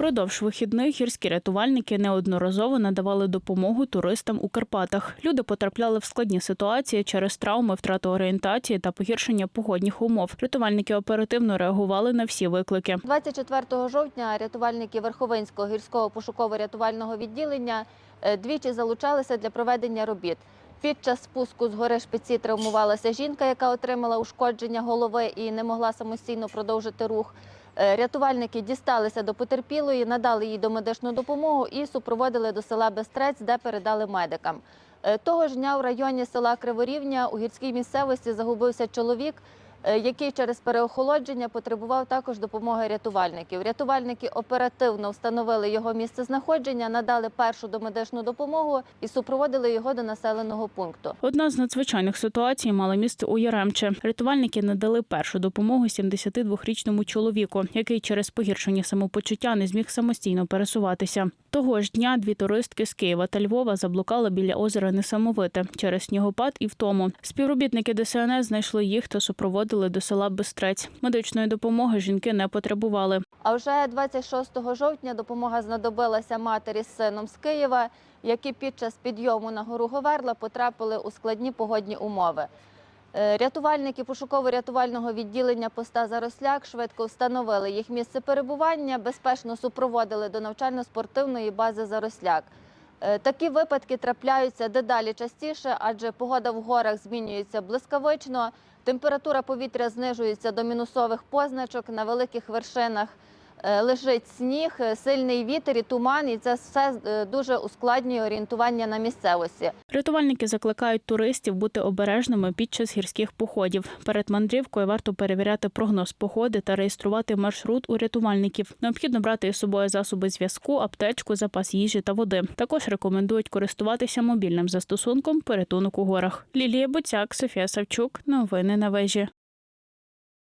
Продовж вихідних гірські рятувальники неодноразово надавали допомогу туристам у Карпатах. Люди потрапляли в складні ситуації через травми, втрату орієнтації та погіршення погодних умов. Рятувальники оперативно реагували на всі виклики. 24 жовтня рятувальники Верховинського гірського пошуково-рятувального відділення е, двічі залучалися для проведення робіт. Під час спуску з гори шпиці травмувалася жінка, яка отримала ушкодження голови і не могла самостійно продовжити рух. Е, Рятувальники дісталися до потерпілої, надали їй домедичну допомогу і супроводили до села Бестрець, де передали медикам. Е, Того ж дня в районі села Криворівня у гірській місцевості загубився чоловік, який через переохолодження потребував також допомоги рятувальників. Рятувальники оперативно встановили його місце знаходження, надали першу домедичну допомогу і супроводили його до населеного пункту. Одна з надзвичайних ситуацій мала місце у Яремче. Рятувальники надали першу допомогу 72-річному чоловіку, який через погіршення самопочуття не зміг самостійно пересуватися. Того ж дня дві туристки з Києва та Львова заблукали біля озера Несамовите через снігопад і втому. Співробітники ДСНС знайшли їх та супроводили до села Бестрець. Медичної допомоги жінки не потребували. А вже 26 жовтня допомога знадобилася матері з сином з Києва, які під час підйому на гору Говерла потрапили у складні погодні умови. Е, Рятувальники пошуково-рятувального відділення поста Заросляк швидко встановили їх місце перебування, безпечно супроводили до навчально-спортивної бази Заросляк. Е, Такі випадки трапляються дедалі частіше, адже погода в горах змінюється блискавично, температура повітря знижується до мінусових позначок на великих вершинах. Е, Лежить сніг, е, сильний вітер і туман, і це все е, дуже ускладнює орієнтування на місцевості. Рятувальники закликають туристів бути обережними під час гірських походів. Перед мандрівкою варто перевіряти прогноз погоди та реєструвати маршрут у рятувальників. Необхідно брати із собою засоби зв'язку, аптечку, запас їжі та води. Також рекомендують користуватися мобільним застосунком порятунок у горах. Лілія Буцяк, Софія Савчук. Новини на вежі.